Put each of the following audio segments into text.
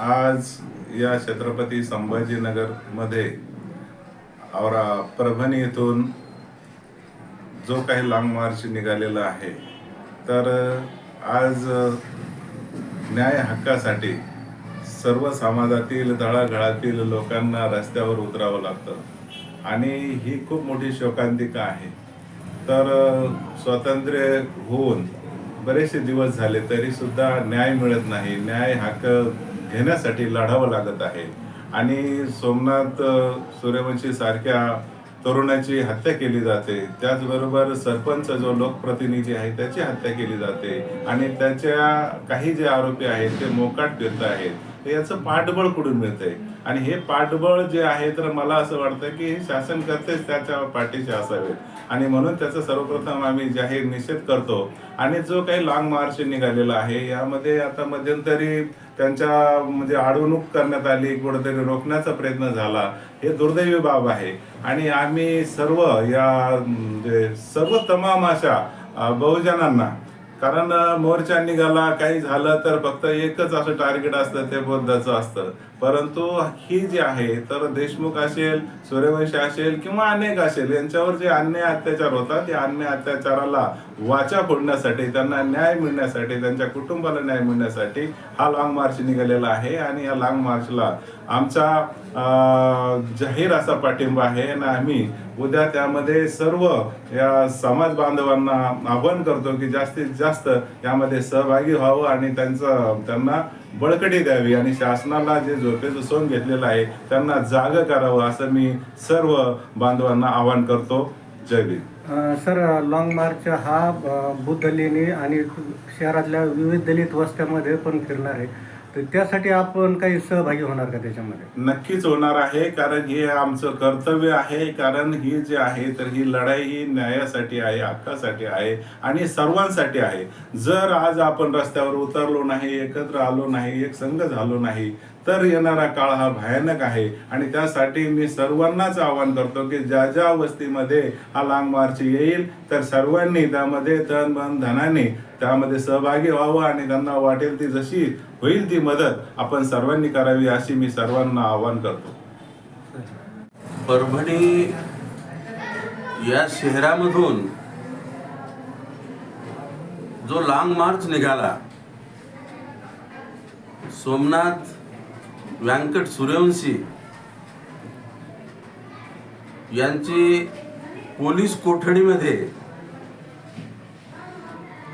आज या छत्रपती संभाजीनगरमध्ये औरा परभणी येथून जो काही लाँग मार्च निघालेला आहे तर आज न्याय हक्कासाठी सर्व समाजातील तळागाळातील लोकांना रस्त्यावर उतरावं लागतं. आणि ही खूप मोठी शोकांतिका आहे. तर स्वातंत्र्य होऊन बरेचसे दिवस झाले तरीसुद्धा न्याय मिळत नाही. न्याय हक्क घेण्यासाठी लढावं लागत आहे. आणि सोमनाथ सूर्यवंशी सारख्या तरुणाची हत्या केली जाते. त्याचबरोबर सरपंच जो लोकप्रतिनिधी आहे त्याची हत्या केली जाते. आणि त्याच्या काही जे आरोपी आहेत ते मोकाट फिरत आहेत. याचं पाठबळ कुठून मिळतंय? आणि हे पाठबळ जे आहे तर मला असं वाटतं की हे शासन करतेच त्याच्या पाठीशी असावेत आणि म्हणून त्याचा सर्वप्रथम आम्ही जाहीर निषेध करतो. आणि जो काही लाँग मार्च निघालेला आहे यामध्ये आता मध्यंतरी त्यांच्या म्हणजे अडवणूक करण्यात आली कुठेतरी रोखण्याचा प्रयत्न झाला. हे दुर्दैवी बाब आहे. आणि आम्ही सर्व या म्हणजे सर्व तमाम अशा बहुजनांना कारण मोर्चा निघाला काही झालं तर फक्त एकच असं टार्गेट असतं ते बुद्धाचं असतं. परंतु ही जी आहे तर देशमुख असेल सूर्यवंशी असेल किंवा अनेक असेल यांच्यावर जे अन्याय अत्याचार होतात त्या अन्याय अत्याचाराला वाचा फोडण्यासाठी त्यांना न्याय मिळण्यासाठी त्यांच्या कुटुंबाला न्याय मिळण्यासाठी हा लाँग मार्च निघालेला आहे आणि या लाँग मार्चला आमचा जाहीर असा पाठिंबा आहे आणि आम्ही उद्या त्यामध्ये सर्व या समाज बांधवांना आवाहन करतो की जास्तीत जास्त यामध्ये सहभागी व्हावं आणि त्यांचं त्यांना बळकटी द्यावी आणि शासनाला जे झोपेचं सोन घेतलेलं आहे त्यांना जाग करावं असं मी सर्व बांधवांना आवाहन करतो. Jai Bhim. Sir long march हा अ, बुद्ध लेणी आणि शहरातल्या विविध दलित वस्त्यामध्ये पण फिरणार आहे. तर त्यासाठी आपण काही सहभागी होणार का त्याच्यामध्ये? नक्कीच होणार आहे कारण हे आमचं कर्तव्य आहे कारण ही जे आहे तर ही लढाई ही न्यायासाठी आहे हक्कासाठी आहे आणि सर्वांसाठी आहे. जर आज आपण रस्त्यावर उतरलो नाही एकत्र आलो नाही एक संघ झालो नाही तर येणारा काळ हा भयानक आहे. आणि त्यासाठी मी सर्वांनाच आवाहन करतो की ज्या ज्या वस्तीमध्ये हा लांग मार्च येईल तर सर्वांनी त्यामध्ये तन मन धनाने त्यामध्ये सहभागी व्हावं आणि त्यांना वाटेल ती जशी होईल ती मदत आपण सर्वांनी करावी अशी मी सर्वांना आवाहन करतो. परभणी या शहरामधून जो लांग मार्च निघाला सोमनाथ व्यंकट सूर्यवंशी यांची पोलीस कोठडीमध्ये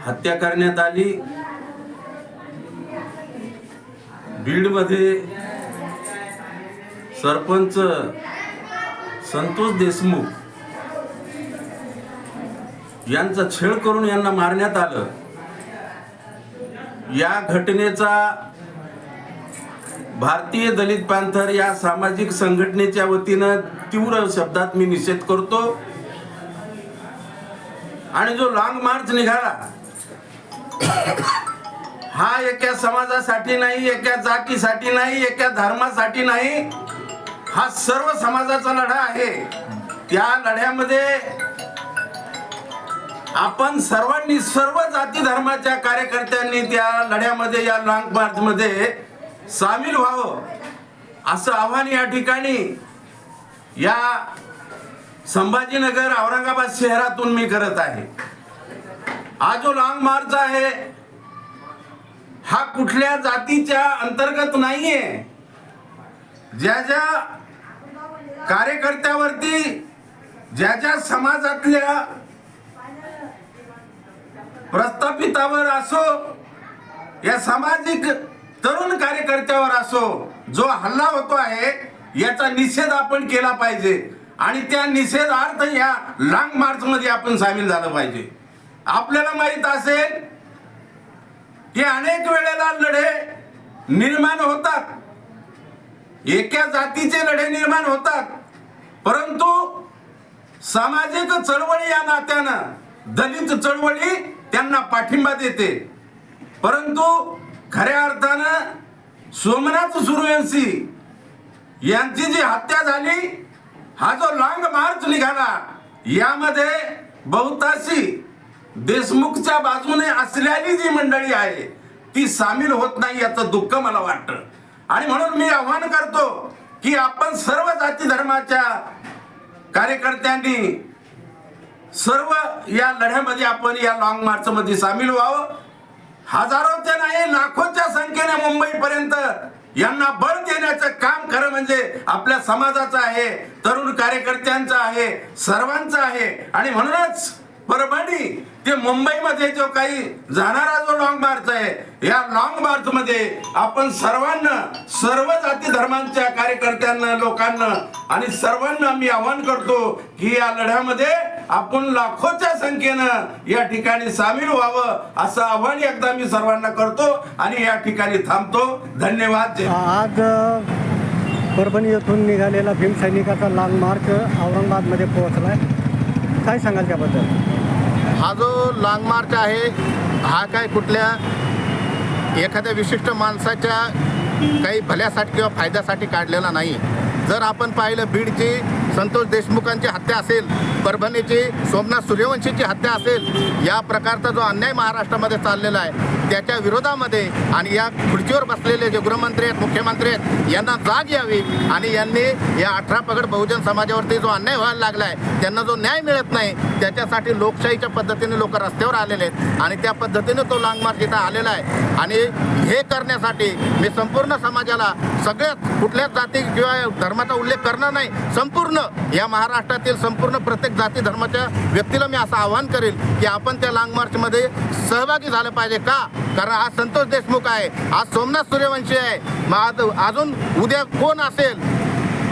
हत्या करण्यात आली. बीडमध्ये सरपंच संतोष देशमुख यांचा छेड करून यांना मारण्यात आलं. या घटनेचा भारतीय दलित पॅन्थर या सामाजिक संघटनेच्या वतीनं तीव्र शब्दात मी निषेध करतो. आणि जो लाँग मार्च निघाला हा एका समाजासाठी नाही एका जातीसाठी नाही एका धर्मासाठी नाही हा सर्व समाजाचा लढा आहे. त्या लढ्यामध्ये आपण सर्वांनी सर्व जाती धर्माच्या कार्यकर्त्यांनी त्या लढ्यामध्ये या लॉंग मार्च मध्ये सामील व्हावं. असं आव्हान या ठिकाणी या संभाजीनगर औरंगाबाद शहरातून मी करत आहे. हा जो लॉंग मार्च आहे हा कुठल्या जातीच्या अंतर्गत नाहीये. ज्या ज्या कार्यकर्त्यावरती ज्या ज्या समाजातल्या प्रस्थापितावर असो या सामाजिक तरुण कार्यकर्त्यावर असो जो हल्ला होतो आहे याचा निषेध आपण केला पाहिजे. आणि त्या निषेधार्थ या लांग मार्च मध्ये आपण सामील झालं पाहिजे. आपल्याला माहीत असेल की अनेक वेळेला लढे निर्माण होतात. एका जातीचे लढे निर्माण होतात. परंतु सामाजिक चळवळी या नात्यानं दलित चळवळी त्यांना पाठिंबा देते. परंतु खऱ्या अर्थानं सोमनाथ सूर्यवंशी यांची जी हत्या झाली हा जो लांग मार्च निघाला यामध्ये बहुतांशी देशमुखच्या बाजूने असलेली जी मंडळी आहे ती सामील होत नाही याचं दुःख मला वाटतं. आणि म्हणून मी आव्हान करतो की आपण सर्व जाती धर्माच्या कार्यकर्त्यांनी सर्व या लढ्यामध्ये आपण या लॉंग मार्च मध्ये सामील व्हावं. हजारोच्या नाही लाखोच्या संख्येने मुंबईपर्यंत यांना बळ देण्याचं काम खरं म्हणजे आपल्या समाजाचं आहे तरुण कार्यकर्त्यांचं आहे सर्वांचं आहे. आणि म्हणूनच परभणी ते मुंबईमध्ये जो काही जाणारा जो लॉंग मार्च आहे या लॉंग मार्च मध्ये आपण सर्वांना सर्व जाती धर्मांच्या कार्यकर्त्यांना लोकांना आणि सर्वांना मी आवाहन करतो की या लढ्यामध्ये आपण लाखोच्या संख्येनं या ठिकाणी सामील व्हावं असं आव्हान एकदा मी सर्वांना करतो आणि या ठिकाणी थांबतो. धन्यवाद. आज परभणी येथून निघालेला भीमसैनिकाचा लांग मार्च औरंगाबादमध्ये पोहोचला आहे काय सांगाल त्याबद्दल? हा जो लाँग मार्च आहे हा काय कुठल्या एखाद्या विशिष्ट माणसाच्या काही भल्यासाठी किंवा फायद्यासाठी काढलेला नाही. जर आपण पाहिलं बीडची संतोष देशमुखांची हत्या असेल परभणीची सोमनाथ सूर्यवंशीची हत्या असेल या प्रकारचा जो अन्याय महाराष्ट्रामध्ये चाललेला आहे त्याच्या विरोधामध्ये आणि या खुर्चीवर बसलेले जे गृहमंत्री आहेत मुख्यमंत्री आहेत यांना जाग यावी आणि यांनी या अठरा पगड बहुजन समाजावरती जो अन्याय व्हायला लागला आहे त्यांना जो न्याय मिळत नाही त्याच्यासाठी लोकशाहीच्या पद्धतीने लोक रस्त्यावर आलेले आहेत आणि त्या पद्धतीने तो लाँग मार्च इथं आलेला आहे. आणि हे करण्यासाठी मी संपूर्ण समाजाला सगळ्याच कुठल्याच जाती किंवा धर्माचा उल्लेख करणार नाही संपूर्ण या महाराष्ट्रातील संपूर्ण प्रत्येक जाती धर्माच्या व्यक्तीला मी असं आवाहन करेल की आपण त्या लाँग मार्चमध्ये सहभागी झालं पाहिजे का? कारण आज संतोष देशमुख आहे आज सोमनाथ सूर्यवंशी आहे. मग अजून उद्या कोण असेल?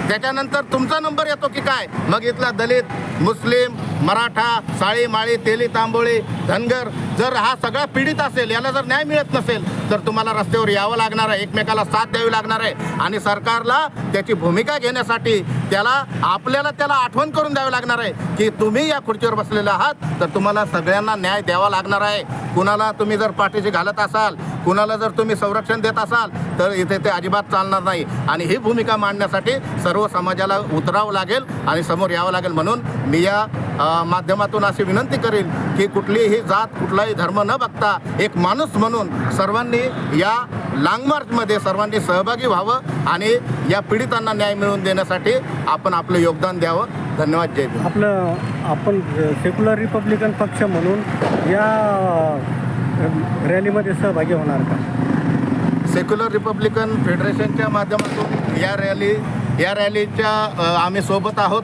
त्याच्यानंतर तुमचा नंबर येतो की काय? मग इथला दलित मुस्लिम मराठा साळी माळी तेली तांबोळी धनगर जर हा सगळा पीडित असेल याला जर न्याय मिळत नसेल तर तुम्हाला रस्त्यावर यावं लागणार आहे. एकमेकाला साथ द्यावी लागणार आहे. आणि सरकारला त्याची भूमिका घेण्यासाठी त्याला आपल्याला त्याला आठवण करून द्यावी लागणार आहे की तुम्ही या खुर्चीवर बसलेले आहात तर तुम्हाला सगळ्यांना न्याय द्यावा लागणार आहे. कुणाला तुम्ही जर पाठीशी घालत असाल कुणाला जर तुम्ही संरक्षण देत असाल तर इथे ते अजिबात चालणार नाही. आणि ही भूमिका मांडण्यासाठी सर्व समाजाला उतरावं लागेल आणि समोर यावं लागेल म्हणून मी या माध्यमातून अशी विनंती करेन की कुठलीही जात कुठलाही धर्म न बघता एक माणूस म्हणून सर्वांनी या लाँग मार्चमध्ये सर्वांनी सहभागी व्हावं आणि या पीडितांना न्याय मिळवून देण्यासाठी आपण आपलं योगदान द्यावं. धन्यवाद. जय आपलं आपण सेक्युलर रिपब्लिकन पक्ष म्हणून या रॅलीमध्ये सहभागी होणार का? सेक्युलर रिपब्लिकन फेडरेशनच्या माध्यमातून या रॅली या रॅलीच्या आम्ही सोबत आहोत.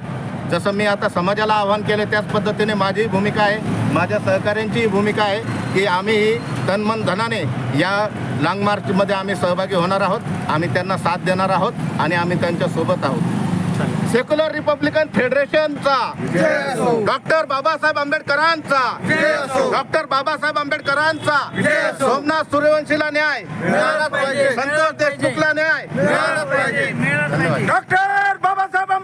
जसं मी आता समाजाला आवाहन केलं त्याच पद्धतीने माझी भूमिका आहे. माझ्या सहकाऱ्यांची भूमिका आहे की आम्हीही तनमन धनाने या लाँग मार्चमध्ये आम्ही सहभागी होणार आहोत. आम्ही त्यांना साथ देणार आहोत आणि आम्ही त्यांच्यासोबत आहोत. सेक्युलर रिपब्लिकन फेडरेशनचा डॉक्टर बाबासाहेब आंबेडकरांचा. डॉक्टर बाबासाहेब आंबेडकरांचा. सोमनाथ सूर्यवंशीला न्याय. संतोष देशमुखला न्याय. डॉक्टर